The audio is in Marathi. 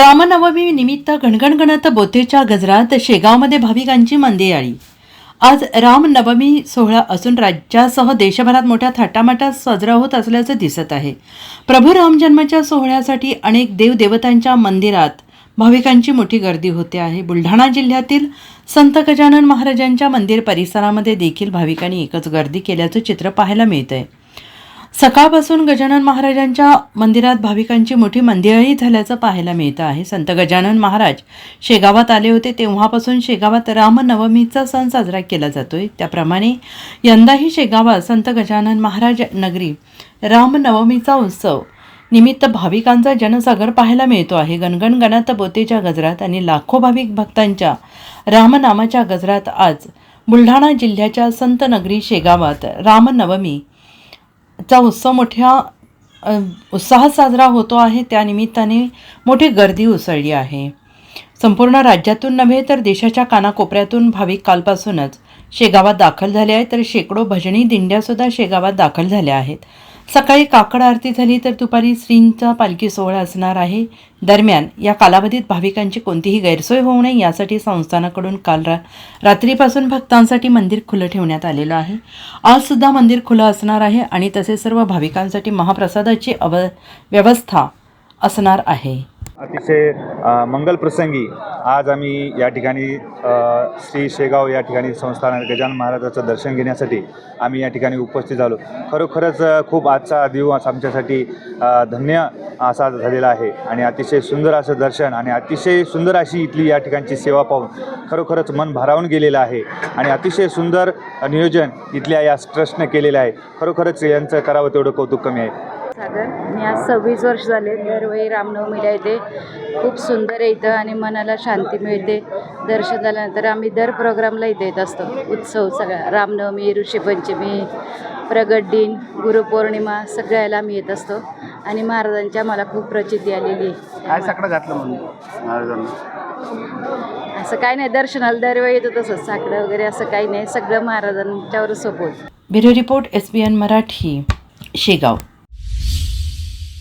रामनवमी निमित्त गणगणगणत बोतेच्या गजरात शेगावमध्ये भाविकांची मंदियाळी आज रामनवमी सोहळा असून राज्यासह देशभरात मोठ्या थाटामाटात साजरा होत असल्याचं दिसत आहे. प्रभू रामजन्माच्या सोहळ्यासाठी अनेक देवदेवतांच्या मंदिरात भाविकांची मोठी गर्दी होते आहे. बुलढाणा जिल्ह्यातील संत गजानन महाराजांच्या मंदिर परिसरामध्ये देखील भाविकांनी एकच गर्दी केल्याचं चित्र पाहायला मिळतंय. सकाळपासून गजानन महाराजांच्या मंदिरात भाविकांची मोठी मंदिरही झाल्याचं पाहायला मिळतं आहे. संत गजानन महाराज शेगावात आले होते तेव्हापासून शेगावात रामनवमीचा सण साजरा केला जातोय. त्याप्रमाणे यंदाही शेगावात संत गजानन महाराज नगरी रामनवमीचा उत्सव निमित्त भाविकांचा जनसागर पाहायला मिळतो आहे. गणगण गणात बोतेच्या गजरात आणि लाखो भाविक भक्तांच्या रामनामाच्या गजरात आज बुलढाणा जिल्ह्याच्या संतनगरी शेगावात रामनवमी चा उत्सव मोठ्या उत्साहात साजरा होतो आहे. त्यानिमित्ताने मोठी गर्दी उसळली आहे. संपूर्ण राज्यातून नव्हे तर देशाच्या कानाकोपऱ्यातून भाविक कालपासूनच शेगावात दाखल झाले आहेत. तर शेकडो भजनी दिंड्यासुद्धा शेगावात दाखल झाल्या आहेत. सकाळी काकड आरती झाली तर दुपारी श्रींचा पालखी सोहळा असणार आहे. दरम्यान या कालावधीत भाविकांची कोणतीही गैरसोय होऊ नये यासाठी संस्थानाकडून काल रा रात्रीपासून भक्तांसाठी मंदिर खुलं ठेवण्यात आलेलं आहे. आज सुद्धा मंदिर खुलं असणार आहे आणि तसेच सर्व भाविकांसाठी महाप्रसादाची अव व्यवस्था असणार आहे. अतिशय मंगल प्रसंगी आज आम्ही या ठिकाणी श्री शेगाव या ठिकाणी संस्थान गजानन महाराजाचं दर्शन घेण्यासाठी आम्ही या ठिकाणी उपस्थित झालो. खरोखरच खूप आजचा दिवस आमच्यासाठी धन्य असा झालेला आहे आणि अतिशय सुंदर असं दर्शन आणि अतिशय सुंदर अशी इथली या ठिकाणची सेवा पाहून खरोखरच मन भारावून गेलेलं आहे आणि अतिशय सुंदर नियोजन इथल्या या ट्रस्टनं केलेलं आहे. खरोखरच यांचं करावं तेवढं कौतुक कमी आहे. सागर. मी आज सव्वीस वर्ष झाले दरवेळी रामनवमीला येते. खूप सुंदर इथं आणि मनाला शांती मिळते. दर्शन झाल्यानंतर आम्ही दर प्रोग्रामला इथे येत असतो. उत्सव सगळा. रामनवमी ऋषीपंचमी प्रगट दिन गुरुपौर्णिमा सगळ्याला आम्ही येत असतो. आणि महाराजांच्या मला खूप प्रचिती आलेली काय आहे साकडं घातलं म्हणून महाराजांना? असं काही नाही. दर्शनाला दरवेळी येतो तसंच. साकडं वगैरे असं काही नाही. सगळं महाराजांच्यावर सोपवत bureau report S B N Marathi Shegaon.